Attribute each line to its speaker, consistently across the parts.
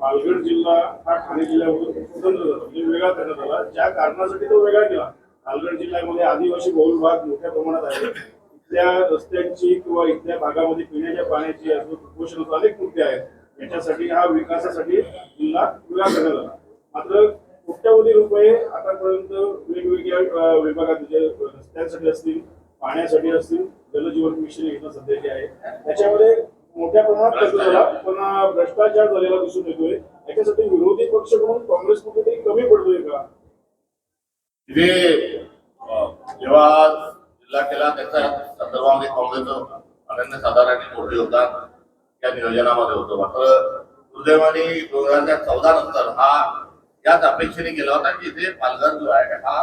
Speaker 1: पालघर जिल्हा हा ठाणे जिल्ह्यावरून स्वतंत्र झाला. म्हणजे वेगळा करण्यात आला ज्या कारणासाठी तो वेगळा केला पालघर जिल्ह्यामध्ये आदिवासी बहुल भाग मोठ्या प्रमाणात आहे. इथल्या रस्त्यांची किंवा इथल्या भागामध्ये पिण्याच्या पाण्याची असो कुपोषण अनेक मुद्दे आहेत. याच्यासाठी हा विकासासाठी जिल्हा वेगळा करण्यात आला मात्र कोट्यावधी रुपये आतापर्यंत वेगवेगळ्या विभागात म्हणजे रस्त्यांसाठी असतील पाण्यासाठी असतील जलजीवन मिशन योजना सध्याची आहे त्याच्यामध्ये मोठ्या प्रमाणात खर्च झाला पण भ्रष्टाचार झालेला दिसून येतोय. याच्यासाठी विरोधी पक्ष म्हणून काँग्रेसमध्ये काही कमी पडतोय का?
Speaker 2: तिथे जेव्हा जिल्हा केला त्याच्या संदर्भामध्ये काँग्रेसचं अनन्य साधारण मोठे योगदान या नियोजनामध्ये होतं. मात्र दुर्दैवाने दोन हजार चौदा नंतर हा याच अपेक्षेने गेला होता की इथे पालघर जो आहे हा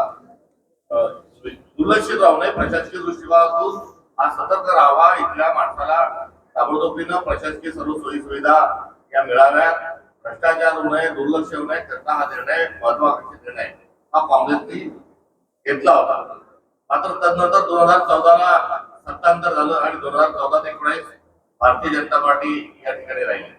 Speaker 2: दुर्लक्षित राहू नये. प्रशासकीय दृष्टिकोनातून हा सतर्क राहावा. इथल्या माणसाला ताबडतोबीनं प्रशासकीय सर्व सोयी सुविधा या मिळाव्यात. भ्रष्टाचार होऊ नये दुर्लक्ष होऊ नये करता हा निर्णय महत्वाकांक्षी निर्णय. हा काँग्रेसनी घेतला होता. मात्र तदनंतर दोन हजार चौदाला सत्तांतर झालं आणि दोन हजार चौदा ते एकोणीस भारतीय जनता पार्टी या ठिकाणी राहिली.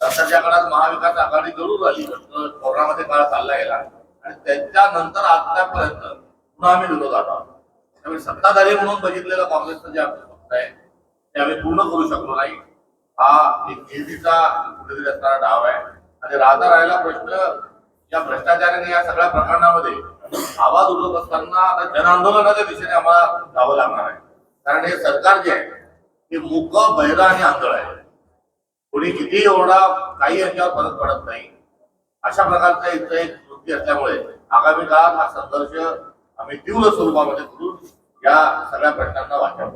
Speaker 2: नंतरच्या काळात महाविकास आघाडी जरूर आली कोरोनामध्ये काळ चालला गेला. आणि त्याच्यानंतर आतापर्यंत पुन्हा आम्ही विरोधात आहोत. त्यामुळे सत्ताधारी म्हणून बघितलेलं काँग्रेसचं जे आपलं आहे ते आम्ही पूर्ण करू शकलो नाही. हा एक निधीचा कुठेतरी असणारा डाव आहे. आणि राहता राहिला प्रश्न या भ्रष्टाचाराने या सगळ्या प्रकरणामध्ये आवाज उठवत असताना आता जनआंदोलनाच्या दिशेने आम्हाला जावं लागणार आहे. कारण हे सरकार जे आहे ते मुख बहिरा आणि आंधळ आहे. कोणी किती एवढा काही यांच्यावर फरक पडत नाही. अशा प्रकारचं इथं एक वृत्ती असल्यामुळे आगामी काळात हा संघर्ष आम्ही तीव्र स्वरूपामध्ये करून या सगळ्या प्रश्नांना वाचा.